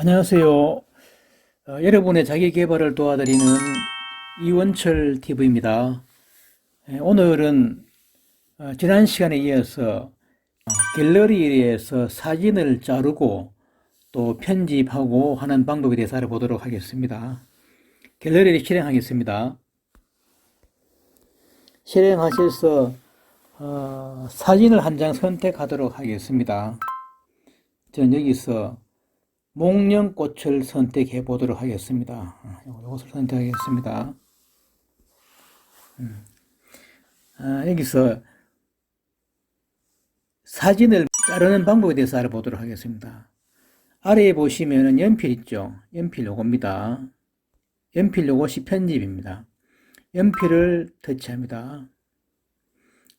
안녕하세요. 어, 여러분의 자기 개발을 도와드리는 이원철 TV입니다. 예, 오늘은 어, 지난 시간에 이어서 어, 갤러리에서 사진을 자르고 또 편집하고 하는 방법에 대해서 알아보도록 하겠습니다. 갤러리를 실행하겠습니다. 실행하셔서 어, 사진을 한 장 선택하도록 하겠습니다. 저는 여기서 목련꽃을 선택해 보도록 하겠습니다. 이것을 선택하겠습니다. 음. 아, 여기서 사진을 자르는 방법에 대해서 알아보도록 하겠습니다. 아래에 보시면 연필 있죠? 연필 요겁니다. 연필 요것이 편집입니다. 연필을 터치합니다.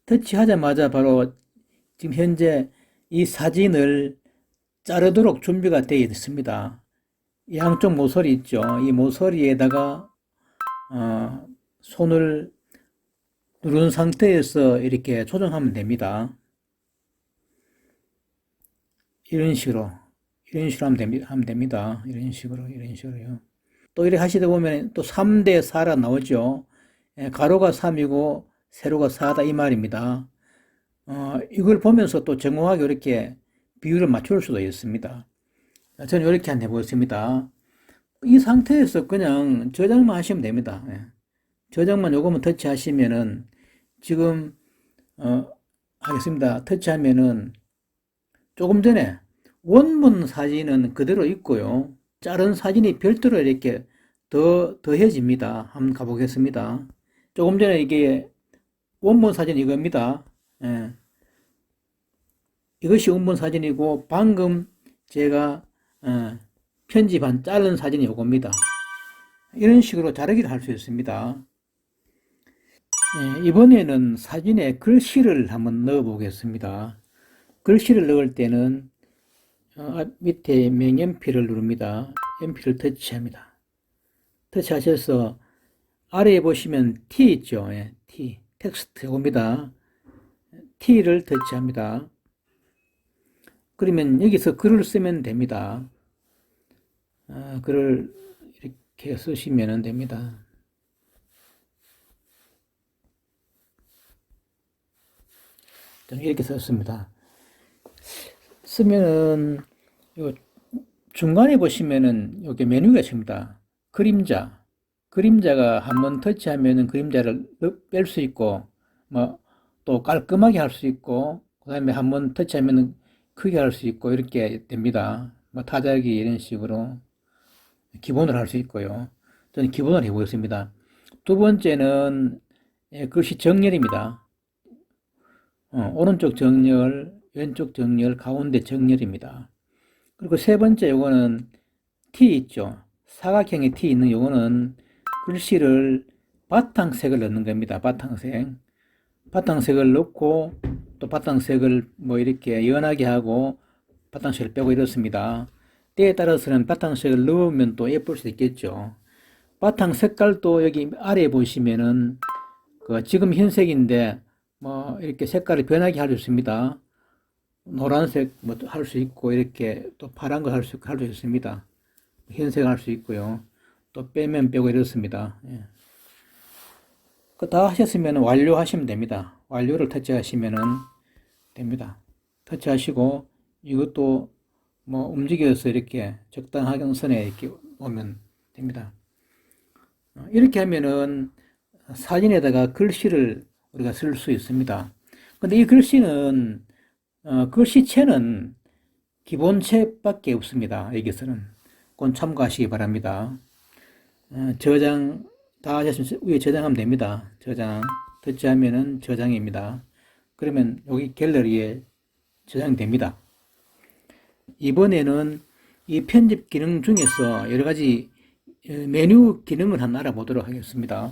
터치하자마자 바로 지금 현재 이 사진을 자르도록 준비가 되어 있습니다. 양쪽 모서리 있죠. 이 모서리에다가 어, 손을 누른 상태에서 이렇게 조정하면 됩니다. 이런 식으로 이런 식으로 하면 됩니다. 하면 됩니다. 이런 식으로 이런 식으로요. 또 이렇게 하시다 보면 또 3대 4라 나오죠. 예, 가로가 3이고 세로가 4다 이 말입니다. 어, 이걸 보면서 또 정확하게 이렇게 비율을 맞출 수도 있습니다. 저는 이렇게 한번 해보겠습니다. 이 상태에서 그냥 저장만 하시면 됩니다. 예. 저장만 요거만 터치하시면은 지금 어, 하겠습니다. 터치하면은 조금 전에 원본 사진은 그대로 있고요. 자른 사진이 별도로 이렇게 더 더해집니다. 한번 가보겠습니다. 조금 전에 이게 원본 사진 이겁니다. 예. 이것이 원본 사진이고 방금 제가 어, 편집한 자른 사진이 이겁니다. 이런 식으로 자르기를 할 수 있습니다. 예, 이번에는 사진에 글씨를 한번 넣어 보겠습니다. 글씨를 넣을 때는 어, 밑에 명연필을 누릅니다. 연필을 터치합니다. 터치하셔서 아래에 보시면 T 있죠. 예, T 텍스트 이겁니다. T를 터치합니다. 그러면 여기서 글을 쓰면 됩니다. 아, 글을 이렇게 쓰시면 됩니다. 이렇게 썼습니다. 쓰면은 요 중간에 보시면은 여기 메뉴가 있습니다. 그림자. 그림자가 한번 터치하면은 그림자를 뺄 수 있고 뭐 또 깔끔하게 할 수 있고 그다음에 한번 터치하면은 크게 할 수 있고 이렇게 됩니다. 뭐 타자기 이런 식으로 기본으로 할수 있고요. 저는 기본으로 해보겠습니다. 두 번째는 예, 글씨 정렬입니다. 어, 오른쪽 정렬, 왼쪽 정렬, 가운데 정렬입니다. 그리고 세 번째 요거는 T 있죠. 사각형의 T 있는 요거는 글씨를 바탕색을 넣는 겁니다. 바탕색. 바탕색을 넣고 또 바탕색을 뭐 이렇게 연하게 하고 바탕색을 빼고 이렇습니다. 때에 따라서는 바탕색을 넣으면 또 예쁠 수 있겠죠. 바탕 색깔도 여기 아래에 보시면은 그 지금 흰색인데 뭐 이렇게 색깔을 변하게 할 수 있습니다. 노란색 뭐 할 수 있고 이렇게 또 파란 거 할 수 할 수 있습니다. 흰색 할 수 있고요. 또 빼면 빼고 이렇습니다. 예. 그 다 하셨으면 완료하시면 됩니다. 완료를 터치하시면은 됩니다. 터치하시고 이것도 뭐 움직여서 이렇게 적당한 선에 이렇게 오면 됩니다. 어, 이렇게 하면은 사진에다가 글씨를 우리가 쓸 수 있습니다. 근데 이 글씨는 어, 글씨체는 기본체밖에 없습니다. 여기서는 꼭 참고하시기 바랍니다. 어, 저장 다 하셨으면 위에 저장하면 됩니다. 저장 터치하면은 저장입니다. 그러면 여기 갤러리에 저장됩니다. 이번에는 이 편집 기능 중에서 여러 가지 어, 메뉴 기능을 한번 알아보도록 하겠습니다.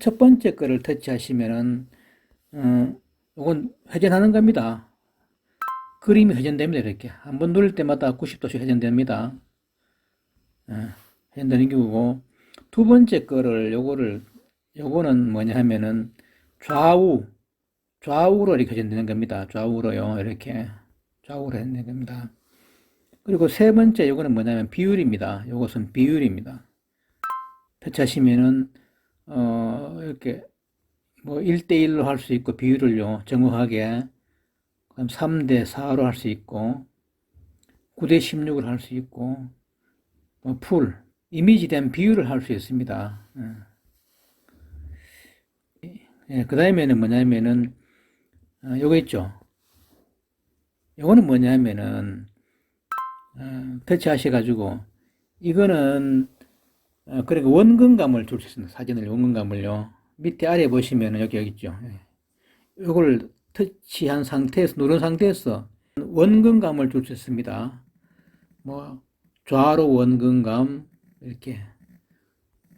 첫 번째 거를 터치하시면은 어, 이건 회전하는 겁니다. 그림이 회전됩니다. 이렇게 한 번 누를 때마다 90도씩 회전됩니다. 어, 회전되는 경우고 두 번째 거를 요거를 요거는 뭐냐 하면은 좌우 좌우로 이렇게 회전되는 겁니다. 좌우로요. 이렇게 좌우로 회전되는 겁니다. 그리고 세 번째 요거는 뭐냐면 비율입니다. 요것은 비율입니다. 터치하시면은 어 이렇게 뭐 1대1로 할 수 있고 비율을요 정확하게 그럼 3대 4로 할 수 있고 9대 16을 할 수 있고 뭐 풀 이미지 된 비율을 할 수 있습니다. 예, 그 다음에는 뭐냐면은 어, 요거 있죠. 요거는 뭐냐면은 어, 터치하셔가지고 이거는 어, 그러니까 원근감을 줄 수 있습니다. 사진을 원근감을요. 밑에 아래 보시면은 여기 여기 있죠. 예. 요걸 터치한 상태에서 누른 상태에서 원근감을 줄 수 있습니다. 뭐 좌로 원근감 이렇게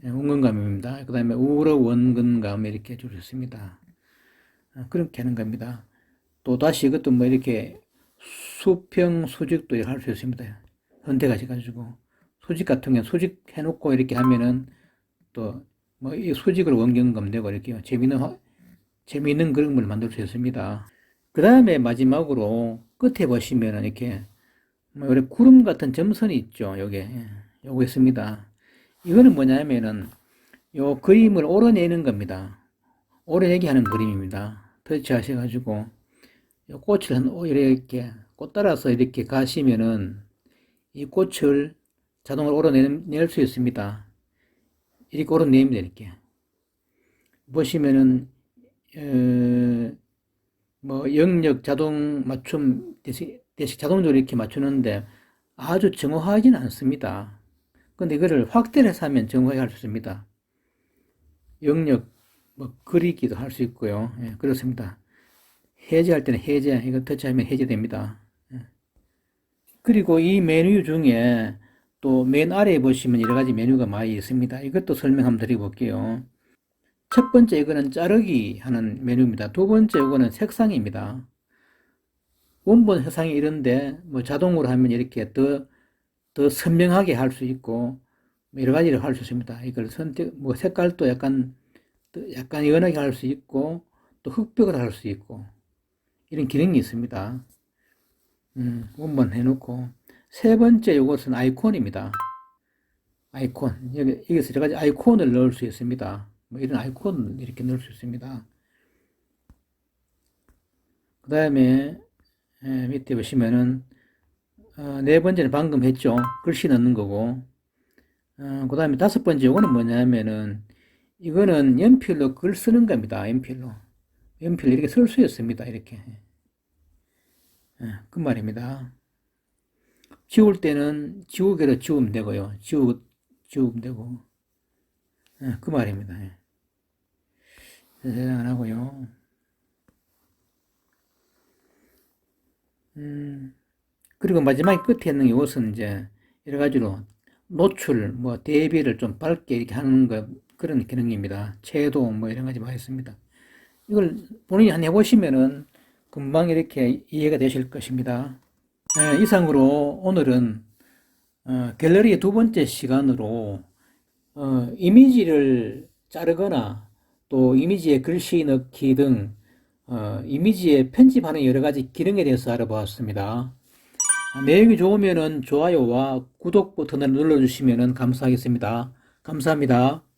예, 원근감입니다. 그 다음에 우로 원근감 이렇게 줄 수 있습니다. 아, 그렇게 하는 겁니다. 또 다시 이것도 뭐 이렇게 수평 수직도 할 수 있습니다. 선택하셔가지고 수직 같은 경우 수직 해놓고 이렇게 하면은 또 뭐 이 수직으로 원근감 되고 이렇게 재미있는 화- 재미있는 그림을 만들 수 있습니다. 그 다음에 마지막으로 끝에 보시면은 이렇게 뭐 이렇게 구름 같은 점선이 있죠. 요게 예, 요거 있습니다. 이거는 뭐냐면은 요 그림을 오려내는 겁니다. 오려내기 하는 그림입니다. 터치 하셔가지고 요 꽃을 한 오- 이렇게 꽃 따라서 이렇게 가시면은 이 꽃을 자동으로 오려낼 수 있습니다. 이렇게 오려내면 이렇게 보시면은 어, 뭐 영역 자동 맞춤 대신, 대신 자동적으로 이렇게 맞추는데 아주 정확하지는 않습니다. 근데 이거를 확대를 해서 하면 정확하게 할 수 있습니다. 영역 뭐 그리기도 할 수 있고요. 예, 그렇습니다. 해제할 때는 해제, 이거 터치하면 해제됩니다. 예. 그리고 이 메뉴 중에 또 맨 아래에 보시면 여러 가지 메뉴가 많이 있습니다. 이것도 설명 한번 드려볼게요. 첫 번째 이거는 자르기 하는 메뉴입니다. 두 번째 이거는 색상입니다. 원본 색상이 이런데 뭐 자동으로 하면 이렇게 더, 더 선명하게 할 수 있고 뭐 여러 가지를 할 수 있습니다. 이걸 선택, 뭐 색깔도 약간, 또 약간 연하게 할 수 있고 또 흑백을 할 수 있고 이런 기능이 있습니다. 음, 원본 해놓고 세 번째 이것은 아이콘입니다. 아이콘 여기 여기서 여러 가지 아이콘을 넣을 수 있습니다. 뭐 이런 아이콘 이렇게 넣을 수 있습니다. 그 다음에 밑에 보시면은 어, 네 번째는 방금 했죠. 글씨 넣는 거고 어, 그 다음에 다섯 번째 이거는 뭐냐면은 이거는 연필로 글 쓰는 겁니다. 연필로 연필 이렇게 쓸 수 있습니다. 이렇게 예, 그 말입니다. 지울 때는 지우개로 지우면 되고요. 지우, 지우면 되고. 예, 그 말입니다. 예. 생각 안 하고요. 음, 그리고 마지막에 끝에 있는 이것은 이제 여러 가지로 노출, 뭐 대비를 좀 밝게 이렇게 하는 거 그런 기능입니다. 채도 뭐 이런 가지 많이 있습니다. 이걸 본인이 한 해보시면은 금방 이렇게 이해가 되실 것입니다. 네, 이상으로 오늘은 어, 갤러리의 두 번째 시간으로 어, 이미지를 자르거나 또 이미지에 글씨 넣기 등 어, 이미지에 편집하는 여러 가지 기능에 대해서 알아보았습니다. 아, 내용이 좋으면 좋아요와 구독 버튼을 눌러주시면 감사하겠습니다. 감사합니다.